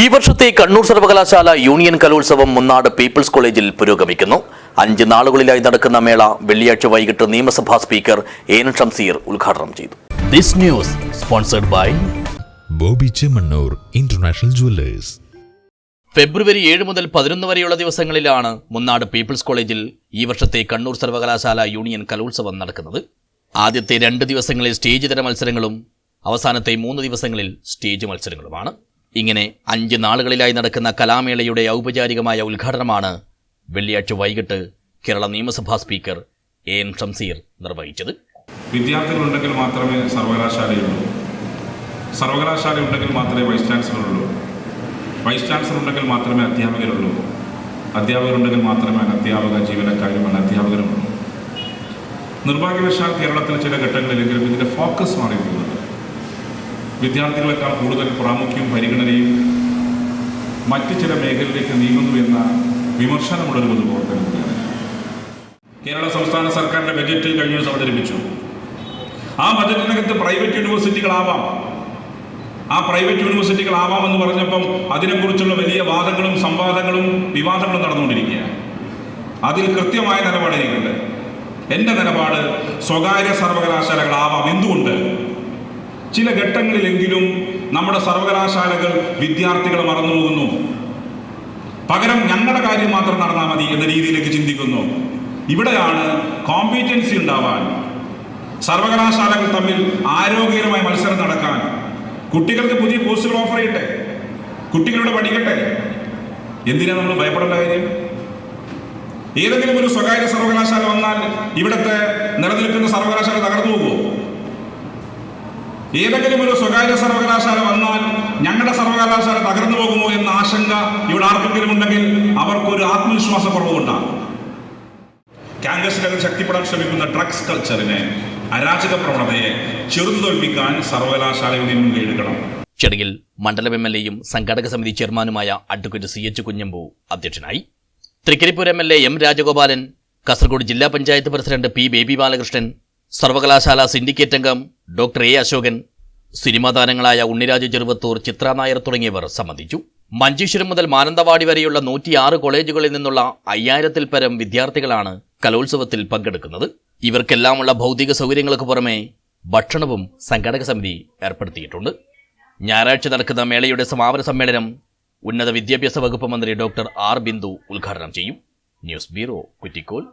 ഈ വർഷത്തെ കണ്ണൂർ സർവകലാശാല യൂണിയൻ കലോത്സവം മുന്നാട് പീപ്പിൾസ് കോളേജിൽ പുരോഗമിക്കുന്നു. അഞ്ച് നാളുകളിലായി നടക്കുന്ന മേള വെള്ളിയാഴ്ച വൈകിട്ട് നിയമസഭാ സ്പീക്കർ എൻ ഷംസീർ ഉദ്ഘാടനം ചെയ്തു. This news sponsored by Bobby Chemmanur international jewellers ഫെബ്രുവരി ഏഴ് മുതൽ പതിനൊന്ന് വരെയുള്ള ദിവസങ്ങളിലാണ് മുന്നാട് പീപ്പിൾസ് കോളേജിൽ ഈ വർഷത്തെ കണ്ണൂർ സർവകലാശാല യൂണിയൻ കലോത്സവം നടക്കുന്നത്. ആദ്യത്തെ രണ്ട് ദിവസങ്ങളിൽ സ്റ്റേജ് തര മത്സരങ്ങളും അവസാനത്തെ മൂന്ന് ദിവസങ്ങളിൽ സ്റ്റേജ് മത്സരങ്ങളുമാണ്. ഇങ്ങനെ അഞ്ച് നാളുകളിലായി നടക്കുന്ന കലാമേളയുടെ ഔപചാരികമായ ഉദ്ഘാടനമാണ് വെള്ളിയാഴ്ച വൈകിട്ട് കേരള നിയമസഭാ സ്പീക്കർ എ ഷംസീർ നിർവഹിച്ചത്. വിദ്യാർത്ഥികളുണ്ടെങ്കിൽ മാത്രമേ സർവകലാശാലയുള്ളൂ. സർവകലാശാല ഉണ്ടെങ്കിൽ മാത്രമേ വൈസ് ചാൻസലർ ഉള്ളൂ വൈസ് ചാൻസലർ ഉണ്ടെങ്കിൽ മാത്രമേ അധ്യാപകരുള്ളൂ. അധ്യാപകരുണ്ടെങ്കിൽ മാത്രമേ അനധ്യാപക ജീവനക്കാരും അനധ്യാപകരുമുള്ളൂ നിർഭാഗ്യവശാൽ കേരളത്തിൽ ചില ഘട്ടങ്ങളിലെങ്കിലും ഇതിന്റെ ഫോക്കസ് മാറിയിട്ടുള്ളത്. വിദ്യാർത്ഥികളെക്കാൾ കൂടുതൽ പ്രാമുഖ്യവും പരിഗണനയും മറ്റ് ചില മേഖലയിലേക്ക് നീങ്ങുന്നു എന്ന വിമർശനമുള്ളൊരു പൊതുപ്രവർത്തനം കേരള സംസ്ഥാന സർക്കാരിന്റെ ബജറ്റ് കഴിഞ്ഞ ദിവസം അവതരിപ്പിച്ചു. ആ ബജറ്റിനകത്ത് പ്രൈവറ്റ് യൂണിവേഴ്സിറ്റികളാവാം. ആ പ്രൈവറ്റ് യൂണിവേഴ്സിറ്റികളാവാം എന്ന് പറഞ്ഞപ്പം അതിനെക്കുറിച്ചുള്ള വലിയ വാദങ്ങളും സംവാദങ്ങളും വിവാദങ്ങളും നടന്നുകൊണ്ടിരിക്കുകയാണ്. അതിൽ കൃത്യമായ നിലപാട് എനിക്കുണ്ട്. എന്റെ നിലപാട് സ്വകാര്യ സർവകലാശാലകളാവാം എന്തുകൊണ്ട്? ചില ഘട്ടങ്ങളിലെങ്കിലും നമ്മുടെ സർവകലാശാലകൾ വിദ്യാർത്ഥികളെ മറന്നുപോകുന്നു. പകരം ഞങ്ങളുടെ കാര്യം മാത്രം നടന്നാൽ മതി എന്ന രീതിയിലേക്ക് ചിന്തിക്കുന്നു. ഇവിടെയാണ് കോമ്പീറ്റൻസി ഉണ്ടാവാൻ. സർവകലാശാലകൾ തമ്മിൽ ആരോഗ്യകരമായ മത്സരം നടക്കാൻ. കുട്ടികൾക്ക് പുതിയ കോഴ്സുകൾ ഓഫർ ചെയ്യട്ടെ? കുട്ടികളുടെ പഠിക്കട്ടെ? എന്തിനാ നമ്മൾ ഭയപ്പെടേണ്ട കാര്യം? ഏതെങ്കിലും ഒരു സ്വകാര്യ സർവകലാശാല വന്നാൽ ഇവിടുത്തെ നിലനിൽക്കുന്ന സർവകലാശാല ഏതെങ്കിലും ഒരു സ്വകാര്യ സർവകലാശാല വന്നാൽ ഞങ്ങളുടെ സർവകലാശാല തകർന്നു പോകുമോ എന്ന ആശങ്ക ഇവിടെ ആർക്കെങ്കിലും ഉണ്ടെങ്കിൽ അവർക്കൊരു ആത്മവിശ്വാസ കുറവുണ്ടാകും ക്യാമ്പസിനകത്ത് ശക്തിപ്പെടാൻ ശ്രമിക്കുന്ന ഡ്രഗ്സ് കൾച്ചറിനെ അരാജക പ്രവണതയെ ചെറുതോൽപ്പിക്കാൻ സർവകലാശാലയുടെ മുൻകൈയെടുക്കണം ചടങ്ങിൽ മണ്ഡലം എം എൽ എയും സംഘാടക സമിതി ചെയർമാനുമായ അഡ്വക്കേറ്റ് സി എച്ച് കുഞ്ഞമ്പു അധ്യക്ഷനായി. Trikaripur M L A M Rajagopalan Kasaragod ജില്ലാ പഞ്ചായത്ത് പ്രസിഡന്റ് പി ബേബി ബാലകൃഷ്ണൻ സർവകലാശാല സിൻഡിക്കേറ്റ് അംഗം ഡോക്ടർ എ അശോകൻ സിനിമാ താരങ്ങളായ ഉണ്ണിരാജ് ചെറുവത്തൂർ ചിത്ര നായർ തുടങ്ങിയവർ സംബന്ധിച്ചു. മഞ്ചേശ്വരം മുതൽ മാനന്തവാടി വരെയുള്ള നൂറ്റിയാറ് കോളേജുകളിൽ നിന്നുള്ള അയ്യായിരത്തിൽ പരം വിദ്യാർത്ഥികളാണ് കലോത്സവത്തിൽ പങ്കെടുക്കുന്നത്. ഇവർക്കെല്ലാമുള്ള ഭൗതിക സൗകര്യങ്ങൾക്ക് പുറമെ ഭക്ഷണവും സംഘടക സമിതി ഏർപ്പെടുത്തിയിട്ടുണ്ട്. ഞായറാഴ്ച നടക്കുന്ന മേളയുടെ സമാപന സമ്മേളനം ഉന്നത വിദ്യാഭ്യാസ വകുപ്പ് മന്ത്രി ഡോക്ടർ ആർ ബിന്ദു ഉദ്ഘാടനം ചെയ്യും. News bureau Kuttikol.